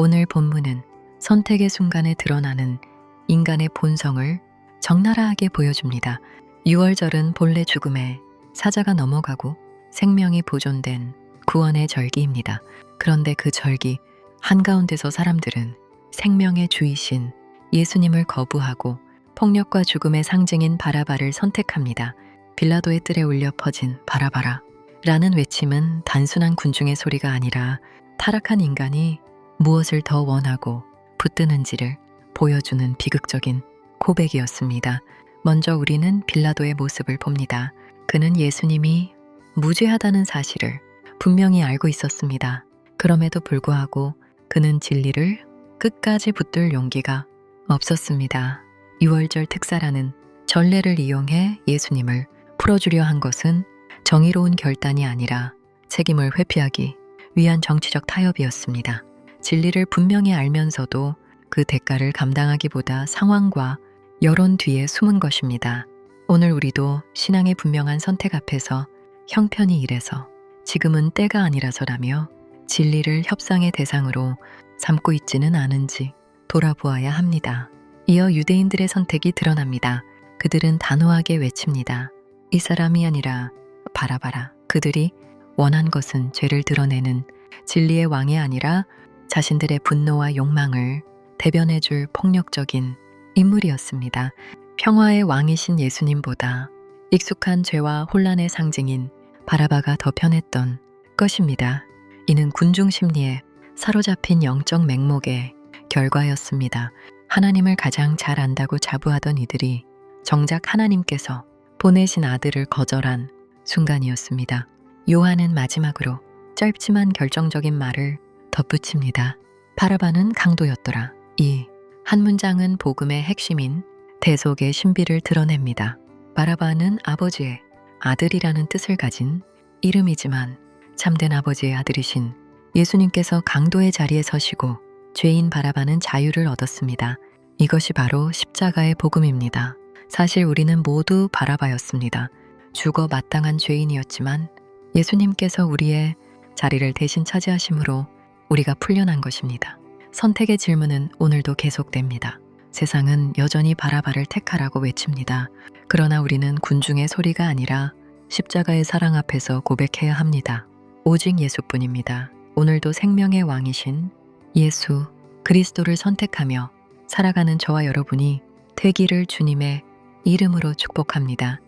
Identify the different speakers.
Speaker 1: 오늘 본문은 선택의 순간에 드러나는 인간의 본성을 적나라하게 보여줍니다. 6월절은 본래 죽음에 사자가 넘어가고 생명이 보존된 구원의 절기입니다. 그런데 그 절기 한가운데서 사람들은 생명의 주이신 예수님을 거부하고 폭력과 죽음의 상징인 바라바를 선택합니다. 빌라도의 뜰에 울려 퍼진 바라바라 라는 외침은 단순한 군중의 소리가 아니라 타락한 인간이 무엇을 더 원하고 붙드는지를 보여주는 비극적인 고백이었습니다. 먼저 우리는 빌라도의 모습을 봅니다. 그는 예수님이 무죄하다는 사실을 분명히 알고 있었습니다. 그럼에도 불구하고 그는 진리를 끝까지 붙들 용기가 없었습니다. 6월절 특사라는 전례를 이용해 예수님을 풀어주려 한 것은 정의로운 결단이 아니라 책임을 회피하기 위한 정치적 타협이었습니다. 진리를 분명히 알면서도 그 대가를 감당하기보다 상황과 여론 뒤에 숨은 것입니다. 오늘 우리도 신앙의 분명한 선택 앞에서 형편이 이래서 지금은 때가 아니라서라며 진리를 협상의 대상으로 삼고 있지는 않은지 돌아보아야 합니다. 이어 유대인들의 선택이 드러납니다. 그들은 단호하게 외칩니다. 이 사람이 아니라 바라바라. 그들이 원한 것은 죄를 드러내는 진리의 왕이 아니라 자신들의 분노와 욕망을 대변해줄 폭력적인 인물이었습니다. 평화의 왕이신 예수님보다 익숙한 죄와 혼란의 상징인 바라바가 더 편했던 것입니다. 이는 군중 심리에 사로잡힌 영적 맹목의 결과였습니다. 하나님을 가장 잘 안다고 자부하던 이들이 정작 하나님께서 보내신 아들을 거절한 순간이었습니다. 요한은 마지막으로 짧지만 결정적인 말을 덧붙입니다. 바라바는 강도였더라. 이 한 문장은 복음의 핵심인 대속의 신비를 드러냅니다. 바라바는 아버지의 아들이라는 뜻을 가진 이름이지만 참된 아버지의 아들이신 예수님께서 강도의 자리에 서시고 죄인 바라바는 자유를 얻었습니다. 이것이 바로 십자가의 복음입니다. 사실 우리는 모두 바라바였습니다. 죽어 마땅한 죄인이었지만 예수님께서 우리의 자리를 대신 차지하심으로 우리가 풀려난 것입니다. 선택의 질문은 오늘도 계속됩니다. 세상은 여전히 바라바를 택하라고 외칩니다. 그러나 우리는 군중의 소리가 아니라 십자가의 사랑 앞에서 고백해야 합니다. 오직 예수뿐입니다. 오늘도 생명의 왕이신 예수 그리스도를 선택하며 살아가는 저와 여러분이 되기를 주님의 이름으로 축복합니다.